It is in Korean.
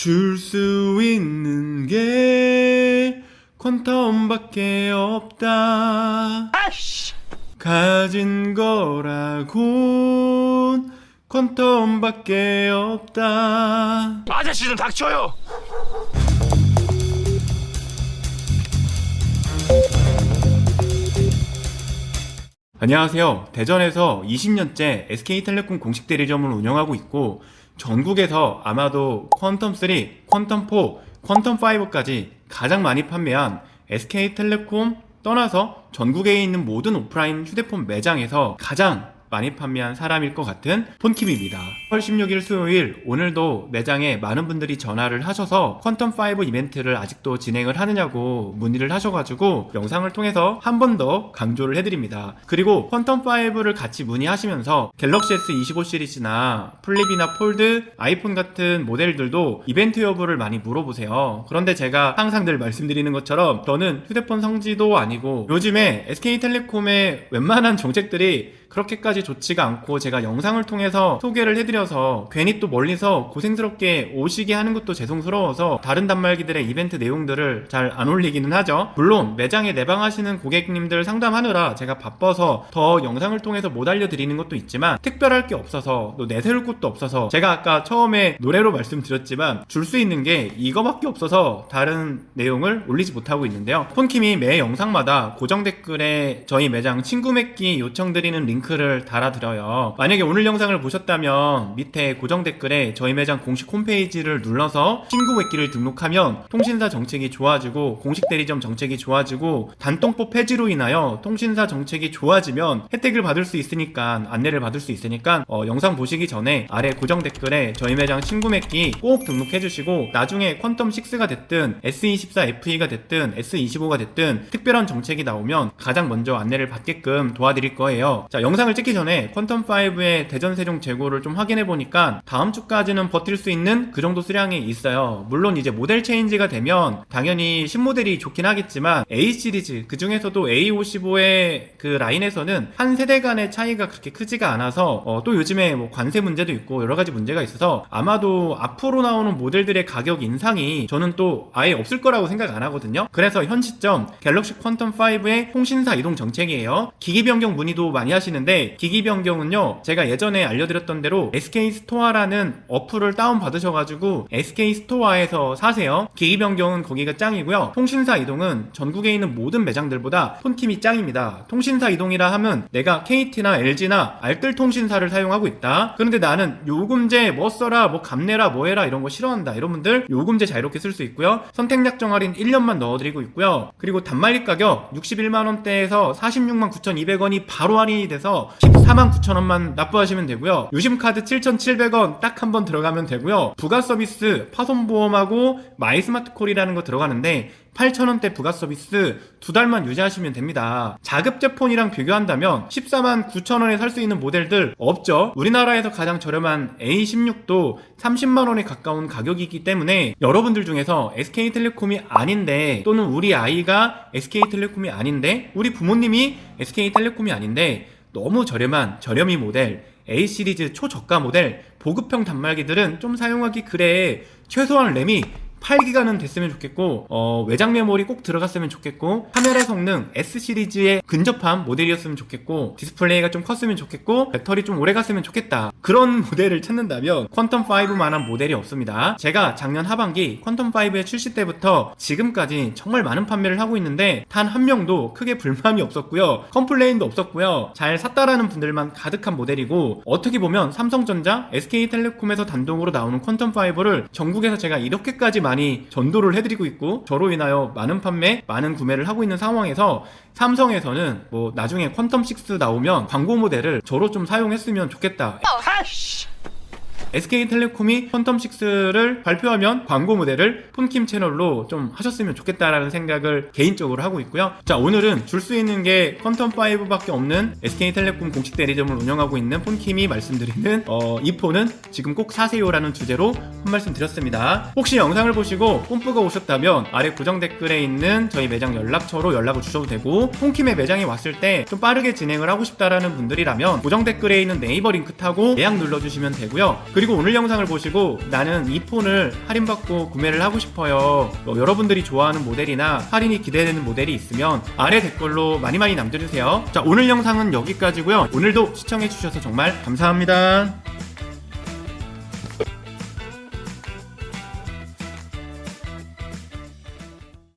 줄 수 있는 게 퀀텀밖에 없다. 아씨! 가진 거라곤 퀀텀밖에 없다. 아저씨는 닥쳐요! 안녕하세요. 대전에서 20년째 SK텔레콤 공식 대리점을 운영하고 있고 전국에서 아마도 퀀텀3, 퀀텀4, 퀀텀5까지 가장 많이 판매한 SK텔레콤 떠나서 전국에 있는 모든 오프라인 휴대폰 매장에서 가장 많이 판매한 사람일 것 같은 폰킴입니다. 8월 16일 수요일 오늘도 매장에 많은 분들이 전화를 하셔서 퀀텀5 이벤트를 아직도 진행을 하느냐고 문의를 하셔가지고 영상을 통해서 한 번 더 강조를 해드립니다. 그리고 퀀텀5를 같이 문의하시면서 갤럭시 S25 시리즈나 플립이나 폴드, 아이폰 같은 모델들도 이벤트 여부를 많이 물어보세요. 그런데 제가 항상 늘 말씀드리는 것처럼 저는 휴대폰 성지도 아니고 요즘에 SK텔레콤의 웬만한 정책들이 그렇게까지 좋지가 않고 제가 영상을 통해서 소개를 해드려서 괜히 또 멀리서 고생스럽게 오시게 하는 것도 죄송스러워서 다른 단말기들의 이벤트 내용들을 잘 안 올리기는 하죠. 물론 매장에 내방하시는 고객님들 상담하느라 제가 바빠서 더 영상을 통해서 못 알려드리는 것도 있지만 특별할 게 없어서 또 내세울 것도 없어서 제가 아까 처음에 노래로 말씀드렸지만 줄 수 있는 게 이거밖에 없어서 다른 내용을 올리지 못하고 있는데요. 폰킴이 매 영상마다 고정 댓글에 저희 매장 친구 맺기 요청드리는 링크 를 달아드려요. 만약에 오늘 영상을 보셨다면 밑에 고정 댓글에 저희 매장 공식 홈페이지를 눌러서 친구 맺기를 등록하면 통신사 정책이 좋아지고 공식 대리점 정책이 좋아지고 단통법 폐지로 인하여 통신사 정책이 좋아지면 혜택을 받을 수 있으니까 안내를 받을 수 있으니까 어, 영상 보시기 전에 아래 고정 댓글에 저희 매장 친구 맺기 꼭 등록해 주시고 나중에 퀀텀 6가 됐든 S24 FE가 됐든 S25가 됐든 특별한 정책이 나오면 가장 먼저 안내를 받게끔 도와드릴 거예요. 자, 영상을 찍기 전에 퀀텀5의 대전 세종 재고를 좀 확인해 보니까 다음 주까지는 버틸 수 있는 그 정도 수량이 있어요. 물론 이제 모델 체인지가 되면 당연히 신모델이 좋긴 하겠지만 A 시리즈 그 중에서도 A55의 그 라인에서는 한 세대 간의 차이가 그렇게 크지가 않아서 어, 또 요즘에 뭐 관세 문제도 있고 여러 가지 문제가 있어서 아마도 앞으로 나오는 모델들의 가격 인상이 저는 또 아예 없을 거라고 생각 안 하거든요. 그래서 현 시점 갤럭시 퀀텀 5의 통신사 이동 정책이에요. 기기 변경 문의도 많이 하시는 데 기기 변경은요 제가 예전에 알려드렸던 대로 SK 스토어라는 어플을 다운 받으셔가지고 SK 스토어에서 사세요. 기기 변경은 거기가 짱이고요. 통신사 이동은 전국에 있는 모든 매장들보다 폰팀이 짱입니다. 통신사 이동이라 하면 내가 KT나 LG나 알뜰 통신사를 사용하고 있다. 그런데 나는 요금제 뭐 써라 뭐 감내라 뭐 해라 이런 거 싫어한다. 이런 분들 요금제 자유롭게 쓸 수 있고요. 선택 약정 할인 1년만 넣어드리고 있고요. 그리고 단말기 가격 61만 원대에서 46만 9,200원이 바로 할인이 돼서 14만 9천 원만 납부하시면 되고요. 유심카드 7,700원 딱 한 번 들어가면 되고요. 부가 서비스 파손보험하고 마이스마트콜이라는 거 들어가는데 8,000원대 부가 서비스 두 달만 유지하시면 됩니다. 자급제 폰이랑 비교한다면 14만 9천원에 살 수 있는 모델들 없죠. 우리나라에서 가장 저렴한 A16도 30만원에 가까운 가격이기 때문에 여러분들 중에서 SK텔레콤이 아닌데 또는 우리 아이가 SK텔레콤이 아닌데 우리 부모님이 SK텔레콤이 아닌데 너무 저렴한 저렴이 모델 A 시리즈 초저가 모델 보급형 단말기들은 좀 사용하기 그래. 최소한 램이 8기가는 됐으면 좋겠고 어, 외장 메모리 꼭 들어갔으면 좋겠고 카메라 성능 S 시리즈에 근접한 모델이었으면 좋겠고 디스플레이가 좀 컸으면 좋겠고 배터리 좀 오래 갔으면 좋겠다. 그런 모델을 찾는다면 퀀텀 5만한 모델이 없습니다. 제가 작년 하반기 퀀텀 5의 출시 때부터 지금까지 정말 많은 판매를 하고 있는데 단 한 명도 크게 불만이 없었고요. 컴플레인도 없었고요. 잘 샀다라는 분들만 가득한 모델이고 어떻게 보면 삼성전자, SK텔레콤에서 단독으로 나오는 퀀텀 5를 전국에서 제가 이렇게까지 많이 전도를 해드리고 있고 저로 인하여 많은 판매, 많은 구매를 하고 있는 상황에서 삼성에서는 뭐 나중에 퀀텀 6 나오면 광고 모델을 저로 좀 사용했으면 좋겠다. 아씨! SK텔레콤이 퀀텀 6를 발표하면 광고 모델을 폰킴 채널로 좀 하셨으면 좋겠다라는 생각을 개인적으로 하고 있고요. 자, 오늘은 줄 수 있는 게 퀀텀 5밖에 없는 SK텔레콤 공식 대리점을 운영하고 있는 폰킴이 말씀드리는 어, 이 폰은 지금 꼭 사세요라는 주제로 한 말씀 드렸습니다. 혹시 영상을 보시고 뽐뿌가 오셨다면 아래 고정 댓글에 있는 저희 매장 연락처로 연락을 주셔도 되고 폰킴의 매장에 왔을 때 좀 빠르게 진행을 하고 싶다라는 분들이라면 고정 댓글에 있는 네이버 링크 타고 예약 눌러주시면 되고요. 그리고 오늘 영상을 보시고 나는 이 폰을 할인받고 구매를 하고 싶어요. 뭐 여러분들이 좋아하는 모델이나 할인이 기대되는 모델이 있으면 아래 댓글로 많이 많이 남겨주세요. 자, 오늘 영상은 여기까지고요. 오늘도 시청해주셔서 정말 감사합니다.